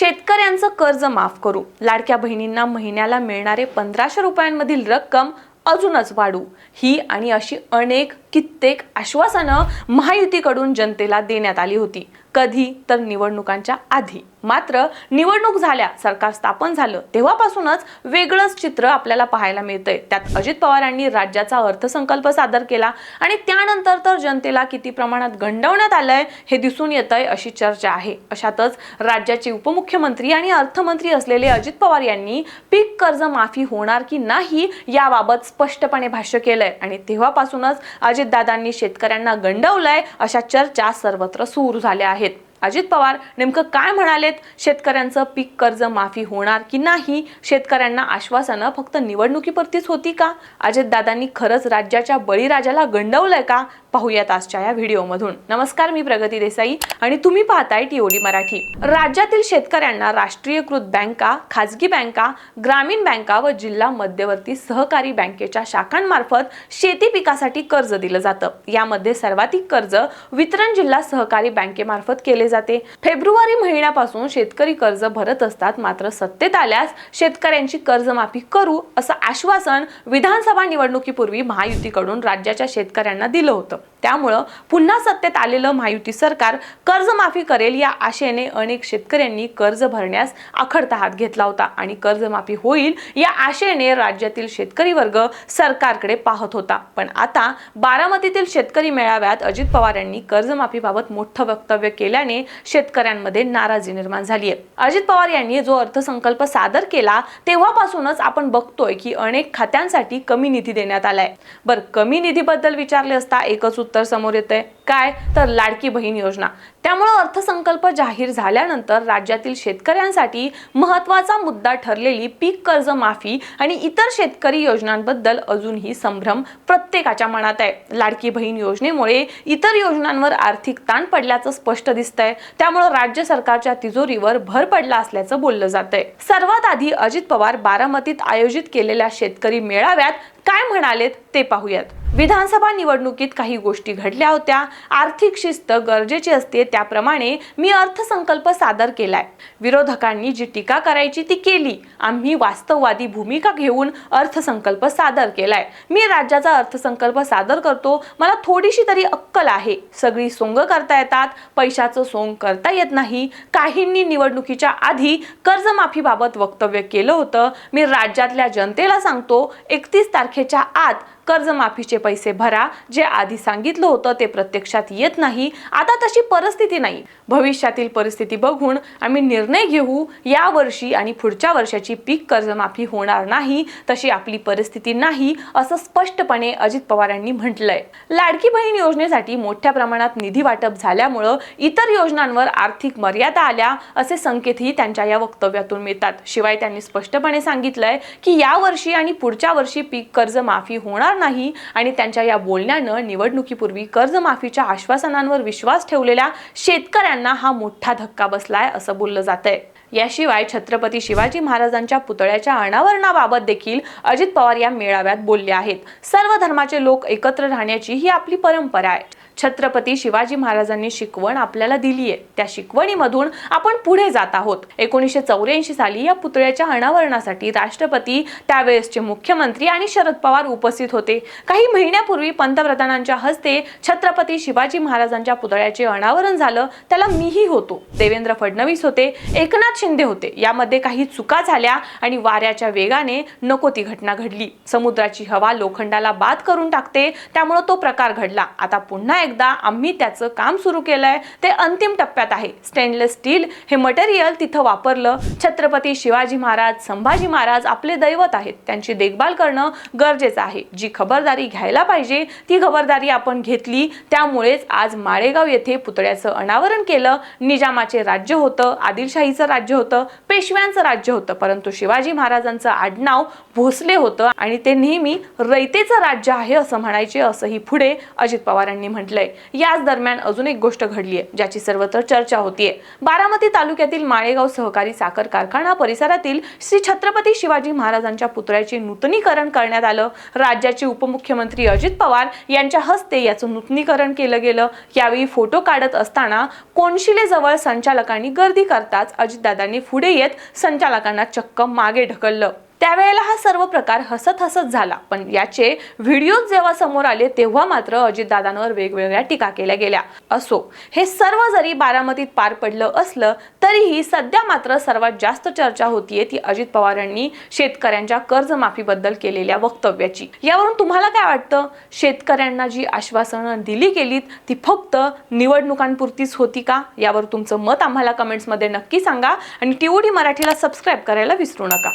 शेतकऱ्यांचं कर्ज माफ करू. लाडक्या बहिणींना महिन्याला मिळणारे पंधराशे रुपयांमधील रक्कम अजूनच वाढू. ही आणि अशी अनेक कित्येक आश्वासनं महायुतीकडून जनतेला देण्यात आली होती. कधी तर निवडणुकांच्या आधी. मात्र निवडणूक झाल्या सरकार स्थापन झालं तेव्हापासूनच वेगळंच चित्र आपल्याला पाहायला मिळतंय. त्यात अजित पवारांनी राज्याचा अर्थसंकल्प सादर केला आणि त्यानंतर तर जनतेला किती प्रमाणात गंडवण्यात आलंय हे दिसून येत आहे अशी चर्चा आहे. अशातच राज्याचे उपमुख्यमंत्री आणि अर्थमंत्री असलेले अजित पवार यांनी पीक कर्ज माफी होणार की नाही याबाबत स्पष्टपणे भाष्य केलंय आणि तेव्हापासूनच अजितदादांनी शेतकऱ्यांना गंडवलंय अशा चर्चा सर्वत्र सुरू झाल्या आहेत. आहेत अजित पवार नेमकं काय म्हणालेत? शेतकऱ्यांचं पीक कर्ज माफी होणार की नाही? शेतकऱ्यांना आश्वासनं फक्त निवडणुकीपुरतीच होती का? अजितदादांनी खरंच राज्याच्या बळीराजाला गंडवलंय का? पाहूयात आजच्या या व्हिडिओमधून. नमस्कार मी प्रगती देसाई आणि तुम्ही पाहताय टीओडी मराठी. राज्यातील शेतकऱ्यांना राष्ट्रीयकृत बँका खाजगी बँका ग्रामीण बँका व जिल्हा मध्यवर्ती सहकारी बँकेच्या शाखांमार्फत शेती पिकासाठी कर्ज दिलं जातं. यामध्ये सर्वाधिक कर्ज वितरण जिल्हा सहकारी बँकेमार्फत केले जाते. फेब्रुवारी महिन्यापासून शेतकरी कर्ज भरत असतात मात्र सत्तेत आल्यास शेतकऱ्यांची कर्जमाफी करू असं आश्वासन विधानसभा निवडणुकीपूर्वी महायुतीकडून राज्याच्या शेतकऱ्यांना दिलं होतं. त्यामुळं पुन्हा सत्तेत आलेलं महायुती सरकार कर्जमाफी करेल या आशेने अनेक शेतकऱ्यांनी कर्ज भरण्यास आखडता हात घेतला होता आणि कर्जमाफी होईल या आशेने राज्यातील शेतकरी वर्ग सरकारकडे पाहत होता. पण आता बारामतीतील शेतकरी मेळाव्यात अजित पवार यांनी कर्जमाफीबाबत मोठं वक्तव्य केल्याने शेतकऱ्यांमध्ये नाराजी निर्माण झाली आहे. अजित पवार यांनी जो अर्थसंकल्प सादर केला तेव्हापासूनच आपण बघतोय की अनेक खात्यांसाठी कमी निधी देण्यात आलाय. बरं कमी निधीबद्दल विचारले असता एकच उत्तर उत्तर समोर येत आहे काय? तर लाडकी बहीण योजना. त्यामुळं अर्थसंकल्प जाहीर झाल्यानंतर राज्यातील शेतकऱ्यांसाठी महत्त्वाचा मुद्दा ठरलेली पीक कर्ज माफी आणि इतर शेतकरी योजनांबद्दल अजूनही संभ्रम प्रत्येकाच्या मनात आहे. लाडकी बहीण योजनेमुळे इतर योजनांवर आर्थिक ताण पडल्याचं स्पष्ट दिसतंय. त्यामुळं राज्य सरकारच्या तिजोरीवर भर पडला असल्याचं बोललं जातंय. सर्वात आधी अजित पवार बारामतीत आयोजित केलेल्या शेतकरी मेळाव्यात काय म्हणालेत ते पाहूयात. विधानसभा निवडणुकीत काही गोष्टी घडल्या होत्या. आर्थिक शिस्त गरजेची असते त्याप्रमाणे मी अर्थसंकल्प सादर केलाय. विरोधकांनी जी टीका करायची ती केली. आम्ही वास्तववादी भूमिका घेऊन अर्थसंकल्प सादर केलाय. मी राज्याचा अर्थसंकल्प सादर करतो मला थोडीशी तरी अक्कल आहे. सगळी सोंग करता येतात पैशाचं सोंग करता येत नाही. काहींनी निवडणुकीच्या आधी कर्जमाफीबाबत वक्तव्य केलं होतं. मी राज्यातल्या जनतेला सांगतो एकतीस तारखेच्या आत कर्जमाफीचे पैसे भरा. जे आधी सांगितलं होतं ते प्रत्यक्षात येत नाही. आता तशी परिस्थिती नाही. भविष्यातील परिस्थिती बघून आम्ही निर्णय घेऊ. या वर्षी आणि पुढच्या वर्षाची पीक कर्जमाफी होणार नाही. तशी आपली परिस्थिती नाही असं स्पष्टपणे अजित पवार यांनी म्हटलंय. लाडकी बहीण योजनेसाठी मोठ्या प्रमाणात निधी वाटप झाल्यामुळं इतर योजनांवर आर्थिक मर्यादा आल्या असे संकेतही त्यांच्या या वक्तव्यातून मिळतात. शिवाय त्यांनी स्पष्टपणे सांगितलंय की यावर्षी आणि पुढच्या वर्षी पीक कर्ज माफी होणार नाही आणि त्यांच्या या बोलण्यानं निवडणुकीपूर्वी कर्जमाफीच्या आश्वासनांवर विश्वास ठेवलेल्या शेतकऱ्यांना हा मोठा धक्का बसलाय असं बोललं जातंय. याशिवाय छत्रपती शिवाजी महाराजांच्या पुतळ्याच्या अनावरणाबाबत देखील अजित पवार या मेळाव्यात बोलले आहेत. सर्व धर्माचे लोक एकत्र राहण्याची ही आपली परंपरा आहे. छत्रपती शिवाजी महाराजांनी शिकवण आपल्याला दिली आहे. त्या शिकवणीमधून आपण पुढे जात आहोत. एकोणीसशे चौऱ्याऐंशी साली या पुतळ्याच्या अनावरणासाठी राष्ट्रपती त्यावेळेसचे मुख्यमंत्री आणि शरद पवार उपस्थित होते. काही महिन्यापूर्वी पंतप्रधानांच्या हस्ते छत्रपती शिवाजी महाराजांच्या पुतळ्याचे अनावरण झालं. त्याला मीही होतो. देवेंद्र फडणवीस होते. एकनाथ शिंदे होते. यामध्ये काही चुका झाल्या आणि वाऱ्याच्या वेगाने नको ती घटना घडली. समुद्राची हवा लोखंडाला बाद करून टाकते त्यामुळे तो प्रकार घडला. आता पुन्हा एकदा आम्ही त्याचं काम सुरू केलंय. ते अंतिम टप्प्यात आहे. स्टेनलेस स्टील हे मटेरियल तिथं वापरलं. छत्रपती शिवाजी महाराज संभाजी महाराज आपले दैवत आहेत. त्यांची देखभाल करणं गरजेचं आहे. जी खबरदारी घ्यायला पाहिजे ती खबरदारी आपण घेतली. त्यामुळेच आज माळेगाव येथे पुतळ्याचं अनावरण केलं. निजामाचे राज्य होतं. आदिलशाहीचं राज्य होतं पेशव्यांचं राज्य होतं. परंतु शिवाजी महाराजांचं आडनाव भोसले होतं आणि ते नेहमी रयतेचं राज्य आहे असं म्हणायचे असंही पुढे अजित पवारांनी म्हटलंय. याच दरम्यान अजून एक गोष्ट घडली आहे ज्याची सर्वत्र चर्चा होतीये. बारामती तालुक्यातील माळेगाव सहकारी साखर कारखाना परिसरातील श्री छत्रपती शिवाजी महाराजांच्या पुतळ्याचे नूतनीकरण करण्यात आलं. राज्याचे उपमुख्यमंत्री अजित पवार यांच्या हस्ते याचं नूतनीकरण केलं गेलं. यावेळी फोटो काढत असताना कोनशिलेजवळ संचालकांनी गर्दी करताच अजितदादांनी पुढे येत संचालकांना चक्क मागे ढकललं. त्यावेळेला हा सर्व प्रकार हसत हसत झाला. पण याचे व्हिडिओ जेव्हा समोर आले तेव्हा मात्र अजितदादांवर वेगवेगळ्या टीका केल्या गेल्या. असो हे सर्व जरी बारामतीत पार पडलं असलं तरीही सध्या मात्र सर्वात जास्त चर्चा होतीये ती अजित पवार यांनी शेतकऱ्यांच्या कर्जमाफीबद्दल केलेल्या वक्तव्याची. यावरून तुम्हाला काय वाटतं? शेतकऱ्यांना जी आश्वासनं दिली गेलीत ती फक्त निवडणुकांपुरतीच होती का? यावर तुमचं मत आम्हाला कमेंट्समध्ये नक्की सांगा. आणि टीओडी मराठीला सबस्क्राईब करायला विसरू नका.